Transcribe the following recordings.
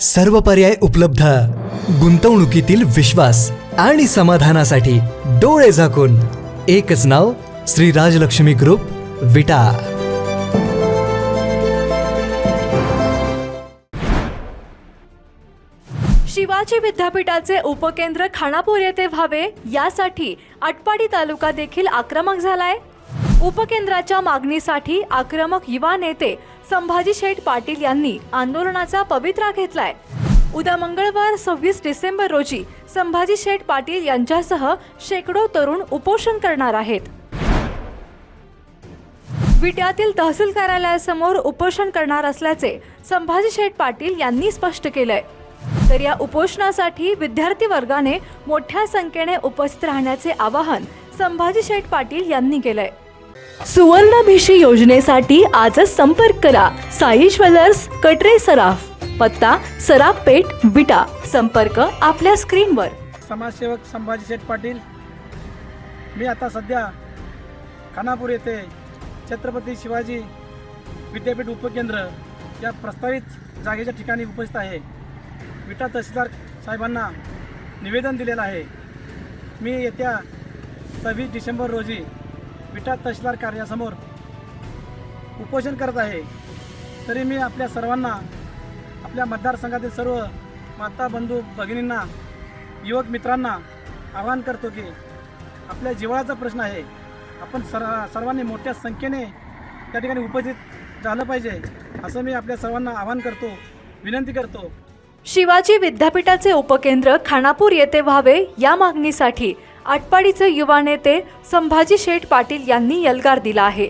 सर्व पर्याय उपलब्ध. गुंतवणुकीतील विश्वास आणि समाधानासाठी डोळे झाकून. एकच नाव श्री राजलक्ष्मी ग्रुप विटा. शिवाजी विद्यापीठाचे उपकेंद्र खानापूर येथे व्हावे यासाठी आटपाडी तालुका देखील आक्रमक झालाय. उपकेंद्राच्या मागणीसाठी आक्रमक युवा नेते संभाजी शेठ पाटील यांनी आंदोलनाचा पवित्रा घेतलाय. उद्या मंगळवार सव्वीस डिसेंबर रोजी संभाजी शेठ पाटील यांच्यासह शेकडो तरुण उपोषण करणार आहेत. विट्यातील तहसील कार्यालयासमोर उपोषण करणार असल्याचे संभाजी शेठ पाटील यांनी स्पष्ट केलंय. तर या उपोषणासाठी विद्यार्थी वर्गाने मोठ्या संख्येने उपस्थित राहण्याचे आवाहन संभाजी शेठ पाटील यांनी केलंय. सुवर्णभिषी योजनेसाठी आजच संपर्क करा. साई ज्वेलर्स कटरे सराफ पत्ता सराफ पेठ विटा. संपर्क आपल्या स्क्रीनवर. समाजसेवक संभाजी शेठ पाटील. मी आता सध्या खानापूर येथे छत्रपती शिवाजी विद्यापीठ उपकेंद्र या प्रस्तावित जागेच्या ठिकाणी उपस्थित आहे. विटा तहसीलदार साहेबांना निवेदन दिलेलं आहे. मी येत्या सव्वीस डिसेंबर रोजी विटा तहसीलदार कार्यासमोर उपोषण करत आहे. तरी मी आपल्या सर्वांना आपल्या मतदारसंघातील सर्व माता बंधू भगिनींना युवक मित्रांना आवाहन करतो की आपल्या जिवाळाचा प्रश्न आहे. आपण सर सर्वांनी मोठ्या संख्येने त्या ठिकाणी उपस्थित झालं पाहिजे असं मी आपल्या सर्वांना आवाहन करतो विनंती करतो. शिवाजी विद्यापीठाचे उपकेंद्र खानापूर येथे व्हावे या मागणीसाठी आटपाडीचे युवा नेते संभाजी शेठ पाटील यांनी यलगार दिला आहे.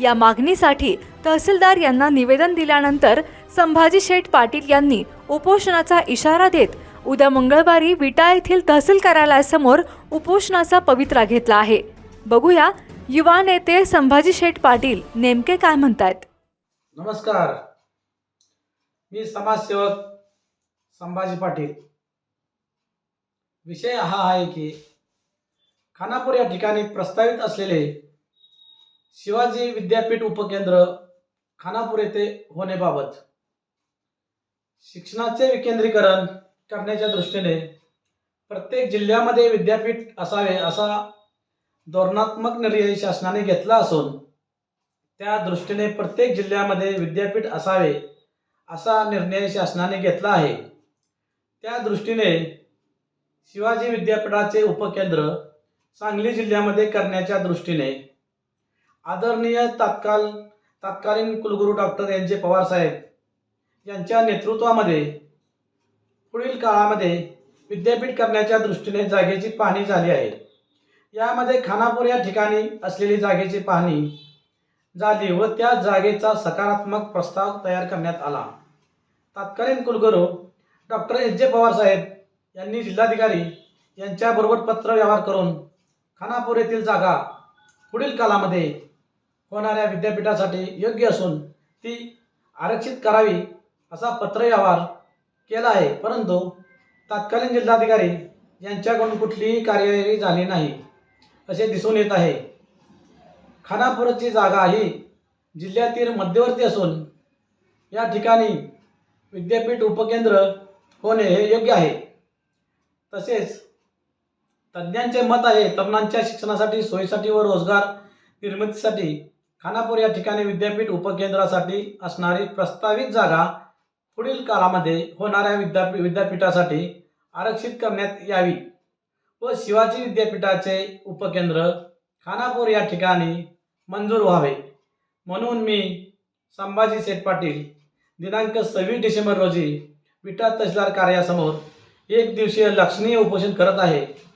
या मागणीसाठी तहसीलदार यांना निवेदन दिल्यानंतर संभाजी शेठ पाटील यांनी उपोषणाचा इशारा देत उद्या मंगळवारी विटा येथील तहसील कार्यालयासमोर उपोषणाचा पवित्रा घेतला आहे. बघूया युवा नेते संभाजी शेठ पाटील नेमके काय म्हणतायत. नमस्कार. मी समाजसेवक संभाजी पाटील. विषय हा आहे की खानापूर या ठिकाणी प्रस्तावित असलेले शिवाजी विद्यापीठ उपकेंद्र खानापूर येथे होण्याबाबत शिक्षणाचे विकेंद्रीकरण करण्याच्या दृष्टीने प्रत्येक जिल्ह्यामध्ये विद्यापीठ असावे असा धोरणात्मक निर्णय शासनाने घेतला असून त्या दृष्टीने प्रत्येक जिल्ह्यामध्ये विद्यापीठ असावे असा निर्णय शासनाने घेतला आहे. त्या दृष्टीने शिवाजी विद्यापीठाचे उपकेंद्र सांगली जिल्ह्यामध्ये करण्याच्या दृष्टीने आदरणीय तात्काल तत्कालीन कुलगुरू डॉक्टर एन जे पवार साहेब यांच्या नेतृत्वामध्ये पुढील काळामध्ये विद्यापीठ करण्याच्या दृष्टीने जागेची पाहणी झाली आहे. यामध्ये खानापूर या ठिकाणी असलेली जागेची पाहणी झाली व त्या जागेचा सकारात्मक प्रस्ताव तयार करण्यात आला. तत्कालीन कुलगुरू डॉक्टर एस जे पवार साहेब यांनी जिल्हाधिकारी यांच्याबरोबर पत्रव्यवहार करून खानापूर येथील जागा पुढील काळामध्ये होणाऱ्या विद्यापीठासाठी योग्य असून ती आरक्षित करावी असा पत्रव्यवहार केला आहे. परंतु तत्कालीन जिल्हाधिकारी यांच्याकडून कुठलीही कार्यवाही झाली नाही असे दिसून येत आहे. खानापूरची जागा ही जिल्ह्यातील मध्यवर्ती असून या ठिकाणी विद्यापीठ उपकेंद्र होणे हे योग्य आहे. तसेच तज्ज्ञांचे मत आहे तरुणांच्या शिक्षणासाठी सोयीसाठी व रोजगार निर्मितीसाठी खानापूर या ठिकाणी विद्यापीठ उपकेंद्रासाठी असणारी प्रस्तावित जागा पुढील काळामध्ये होणाऱ्या विद्यापी विद्यापीठासाठी आरक्षित करण्यात यावी व शिवाजी विद्यापीठाचे उपकेंद्र खानापूर या ठिकाणी मंजूर व्हावे. म्हणून मी संभाजी सेठ पाटील दिनांक सव्वीस डिसेंबर रोजी विटा तहसीलदार कार्यासमोर एक दिवसीय लक्षणीय उपोषण करत आहे.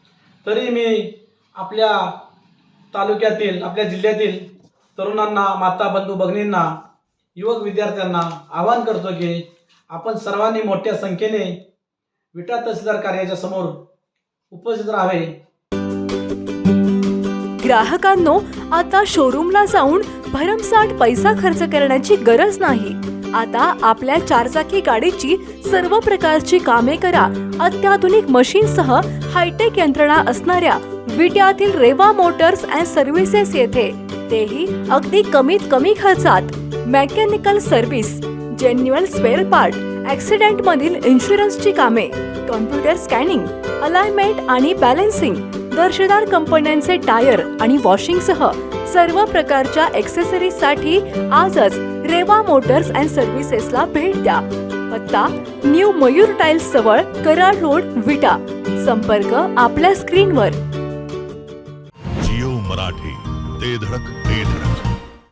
तरी मी आपल्या तालुक्यातील आपल्या जिल्ह्यातील तरुणांना माता बंधू भगिनींना युवक विद्यार्थ्यांना आवाहन करतो की आपण सर्वांनी मोठ्या संख्येने विटा तहसीलदार कार्याच्या समोर उपस्थित राहावे. ग्राहकांनो आता शोरूमला जाऊन भरमसाठ पैसा खर्च करण्याची गरज नाही. आता आपल्या चारचाकी गाडीची सर्व प्रकारची कामे करा. अत्याधुनिक मशीनसह हायटेक यंत्रणा असणाऱ्या विट्यातील रेवा मोटर्स अँड सर्व्हिसेस येथे. तेही अगदी कमीत कमी खर्चात. Mechanical service genuine spare part accident मधील इन्शुरन्सची कामे कॉम्प्युटर स्कॅनिंग अलाइनमेंट आणि बॅलन्सिंग दर्जेदार कंपन्यांचे टायर आणि वॉशिंगसह सर्व प्रकारच्या ॲक्सेसरीजसाठी आजच रेवा मोटर्स अँड सर्व्हिसेसला भेट द्या. पत्ता न्यू मयूर टाइल्स जवळ कराड रोड विटा. संपर्क आपल्या स्क्रीनवर. जिओ मराठी ते धडक.